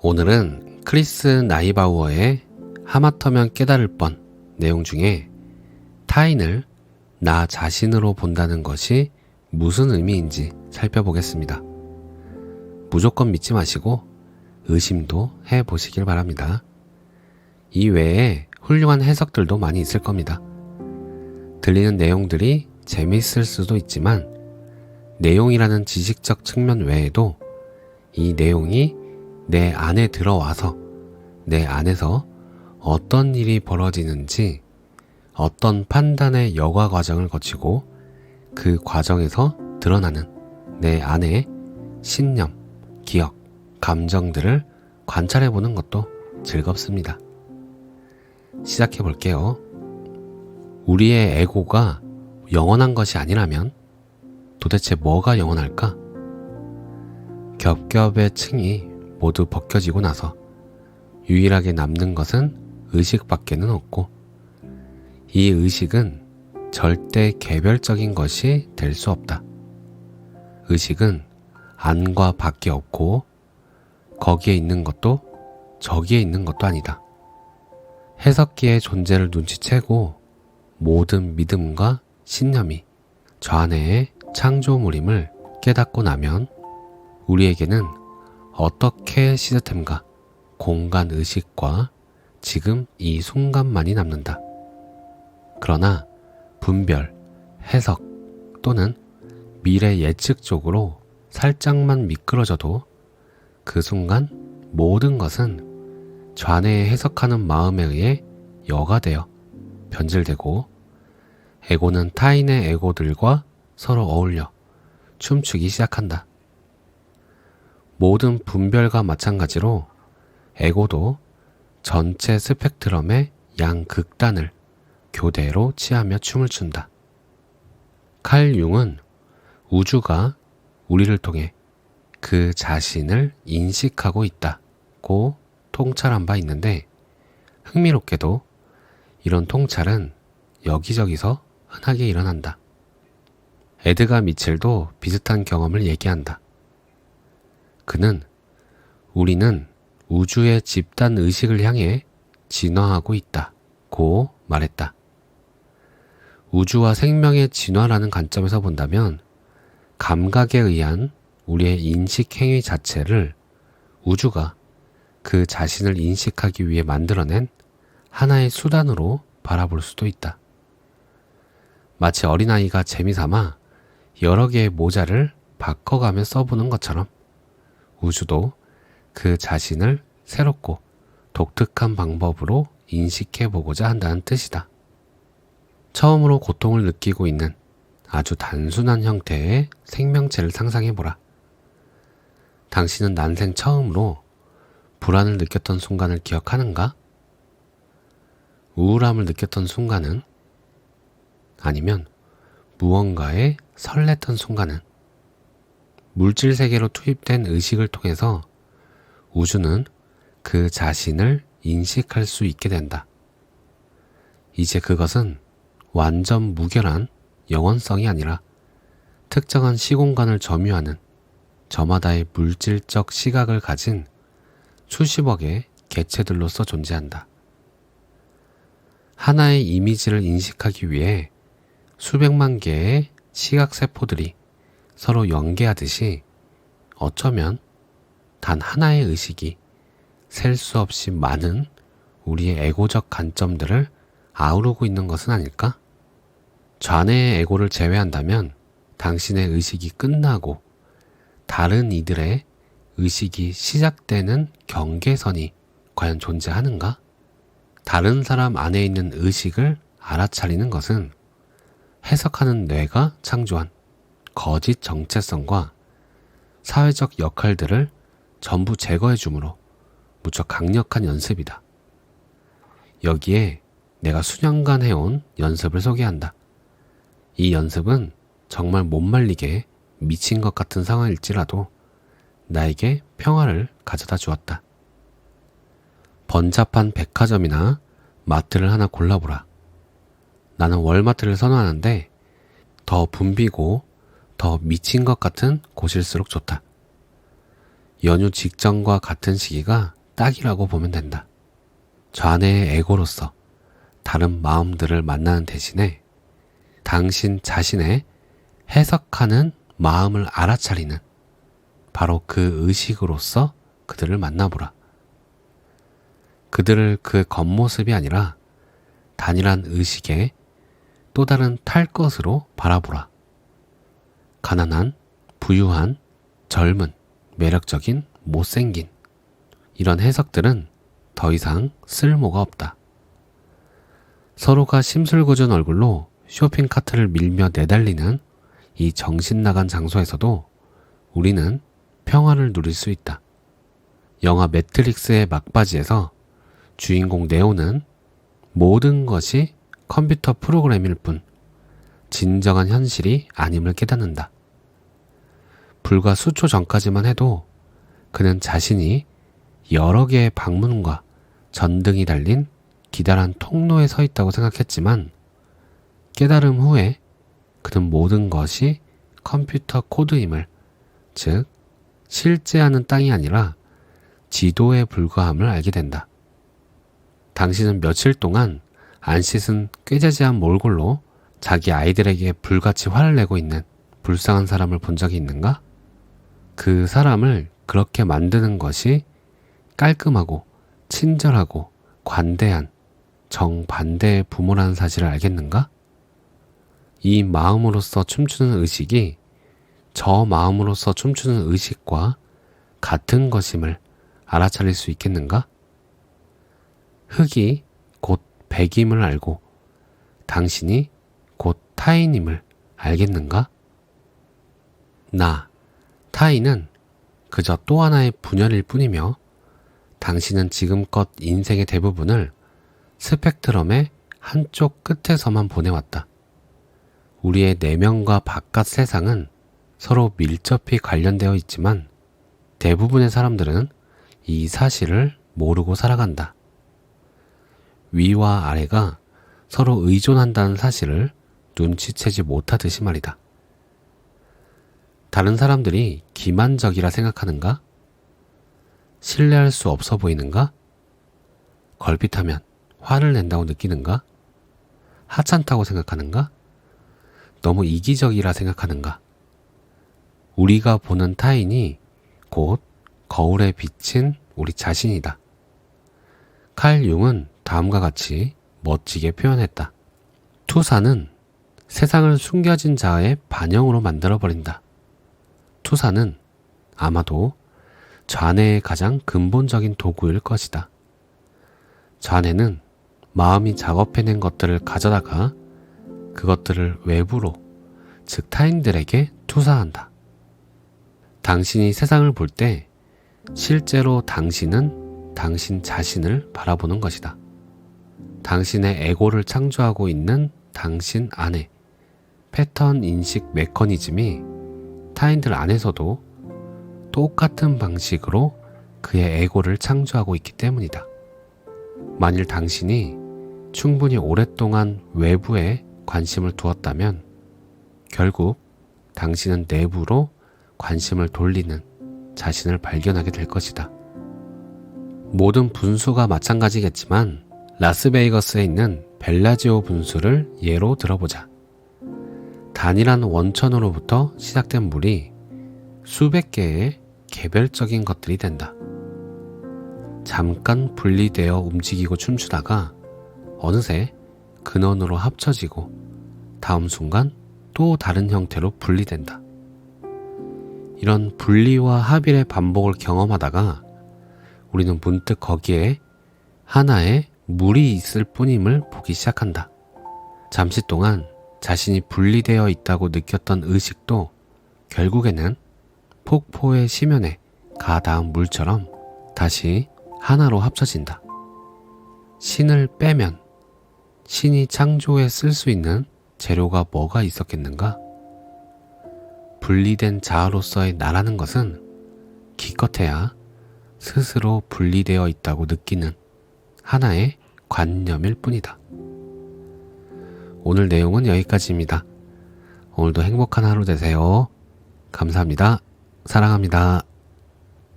오늘은 크리스 나이바우어의 하마터면 깨달을 뻔 내용 중에 타인을 나 자신으로 본다는 것이 무슨 의미인지 살펴보겠습니다. 무조건 믿지 마시고 의심도 해 보시길 바랍니다. 이 외에 훌륭한 해석들도 많이 있을 겁니다. 들리는 내용들이 재미있을 수도 있지만 내용이라는 지식적 측면 외에도 이 내용이 내 안에 들어와서 내 안에서 어떤 일이 벌어지는지 어떤 판단의 여과 과정을 거치고 그 과정에서 드러나는 내 안의 신념, 기억, 감정들을 관찰해 보는 것도 즐겁습니다. 시작해 볼게요. 우리의 에고가 영원한 것이 아니라면 도대체 뭐가 영원할까? 겹겹의 층이 모두 벗겨지고 나서 유일하게 남는 것은 의식밖에는 없고 이 의식은 절대 개별적인 것이 될 수 없다. 의식은 안과 밖에 없고 거기에 있는 것도 저기에 있는 것도 아니다. 해석기의 존재를 눈치채고 모든 믿음과 신념이 저 안에의 창조물임을 깨닫고 나면 우리에게는 어떻게 시스템과 공간 의식과 지금 이 순간만이 남는다. 그러나 분별, 해석 또는 미래 예측 쪽으로 살짝만 미끄러져도 그 순간 모든 것은 좌뇌에 해석하는 마음에 의해 여가 되어 변질되고 에고는 타인의 에고들과 서로 어울려 춤추기 시작한다. 모든 분별과 마찬가지로 에고도 전체 스펙트럼의 양극단을 교대로 취하며 춤을 춘다. 칼 융은 우주가 우리를 통해 그 자신을 인식하고 있다고 통찰한 바 있는데 흥미롭게도 이런 통찰은 여기저기서 흔하게 일어난다. 에드가 미첼도 비슷한 경험을 얘기한다. 그는 우리는 우주의 집단 의식을 향해 진화하고 있다 고 말했다. 우주와 생명의 진화라는 관점에서 본다면 감각에 의한 우리의 인식 행위 자체를 우주가 그 자신을 인식하기 위해 만들어낸 하나의 수단으로 바라볼 수도 있다. 마치 어린아이가 재미삼아 여러 개의 모자를 바꿔가며 써보는 것처럼 우주도 그 자신을 새롭고 독특한 방법으로 인식해 보고자 한다는 뜻이다. 처음으로 고통을 느끼고 있는 아주 단순한 형태의 생명체를 상상해 보라. 당신은 난생 처음으로 불안을 느꼈던 순간을 기억하는가? 우울함을 느꼈던 순간은? 아니면 무언가에 설렜던 순간은? 물질 세계로 투입된 의식을 통해서 우주는 그 자신을 인식할 수 있게 된다. 이제 그것은 완전 무결한 영원성이 아니라 특정한 시공간을 점유하는 저마다의 물질적 시각을 가진 수십억의 개체들로서 존재한다. 하나의 이미지를 인식하기 위해 수백만 개의 시각세포들이 서로 연계하듯이 어쩌면 단 하나의 의식이 셀 수 없이 많은 우리의 에고적 관점들을 아우르고 있는 것은 아닐까? 좌뇌의 에고를 제외한다면 당신의 의식이 끝나고 다른 이들의 의식이 시작되는 경계선이 과연 존재하는가? 다른 사람 안에 있는 의식을 알아차리는 것은 해석하는 뇌가 창조한 거짓 정체성과 사회적 역할들을 전부 제거해 주므로 무척 강력한 연습이다. 여기에 내가 수년간 해온 연습을 소개한다. 이 연습은 정말 못 말리게 미친 것 같은 상황일지라도 나에게 평화를 가져다 주었다. 번잡한 백화점이나 마트를 하나 골라보라. 나는 월마트를 선호하는데 더 붐비고 더 미친 것 같은 곳일수록 좋다. 연휴 직전과 같은 시기가 딱이라고 보면 된다. 좌뇌의 에고로서 다른 마음들을 만나는 대신에 당신 자신의 해석하는 마음을 알아차리는 바로 그 의식으로서 그들을 만나보라. 그들을 그 겉모습이 아니라 단일한 의식의 또 다른 탈 것으로 바라보라. 가난한, 부유한, 젊은, 매력적인, 못생긴 이런 해석들은 더 이상 쓸모가 없다. 서로가 심술궂은 얼굴로 쇼핑 카트를 밀며 내달리는 이 정신 나간 장소에서도 우리는 평화를 누릴 수 있다. 영화 매트릭스의 막바지에서 주인공 네오는 모든 것이 컴퓨터 프로그램일 뿐 진정한 현실이 아님을 깨닫는다. 불과 수초 전까지만 해도 그는 자신이 여러 개의 방문과 전등이 달린 기다란 통로에 서 있다고 생각했지만 깨달음 후에 그는 모든 것이 컴퓨터 코드임을 즉 실제하는 땅이 아니라 지도에 불과함을 알게 된다. 당신은 며칠 동안 안 씻은 꾀자지한 몰골로 자기 아이들에게 불같이 화를 내고 있는 불쌍한 사람을 본 적이 있는가? 그 사람을 그렇게 만드는 것이 깔끔하고 친절하고 관대한 정반대의 부모라는 사실을 알겠는가? 이 마음으로서 춤추는 의식이 저 마음으로서 춤추는 의식과 같은 것임을 알아차릴 수 있겠는가? 흙이 곧 백임을 알고 당신이 곧 타인임을 알겠는가? 나, 타인은 그저 또 하나의 분열일 뿐이며 당신은 지금껏 인생의 대부분을 스펙트럼의 한쪽 끝에서만 보내왔다. 우리의 내면과 바깥 세상은 서로 밀접히 관련되어 있지만 대부분의 사람들은 이 사실을 모르고 살아간다. 위와 아래가 서로 의존한다는 사실을 눈치채지 못하듯이 말이다. 다른 사람들이 기만적이라 생각하는가? 신뢰할 수 없어 보이는가? 걸핏하면 화를 낸다고 느끼는가? 하찮다고 생각하는가? 너무 이기적이라 생각하는가? 우리가 보는 타인이 곧 거울에 비친 우리 자신이다. 칼 융은 다음과 같이 멋지게 표현했다. 투사는 세상을 숨겨진 자의 반영으로 만들어버린다. 투사는 아마도 좌뇌의 가장 근본적인 도구일 것이다. 좌뇌는 마음이 작업해낸 것들을 가져다가 그것들을 외부로, 즉 타인들에게 투사한다. 당신이 세상을 볼 때 실제로 당신은 당신 자신을 바라보는 것이다. 당신의 에고를 창조하고 있는 당신 안에 패턴 인식 메커니즘이 타인들 안에서도 똑같은 방식으로 그의 에고를 창조하고 있기 때문이다. 만일 당신이 충분히 오랫동안 외부에 관심을 두었다면 결국 당신은 내부로 관심을 돌리는 자신을 발견하게 될 것이다. 모든 분수가 마찬가지겠지만 라스베이거스에 있는 벨라지오 분수를 예로 들어보자. 단일한 원천으로부터 시작된 물이 수백 개의 개별적인 것들이 된다. 잠깐 분리되어 움직이고 춤추다가 어느새 근원으로 합쳐지고 다음 순간 또 다른 형태로 분리된다. 이런 분리와 합일의 반복을 경험하다가 우리는 문득 거기에 하나의 물이 있을 뿐임을 보기 시작한다. 잠시 동안 자신이 분리되어 있다고 느꼈던 의식도 결국에는 폭포의 시면에 가닿은 물처럼 다시 하나로 합쳐진다. 신을 빼면 신이 창조에 쓸 수 있는 재료가 뭐가 있었겠는가? 분리된 자아로서의 나라는 것은 기껏해야 스스로 분리되어 있다고 느끼는 하나의 관념일 뿐이다. 오늘 내용은 여기까지입니다. 오늘도 행복한 하루 되세요. 감사합니다. 사랑합니다.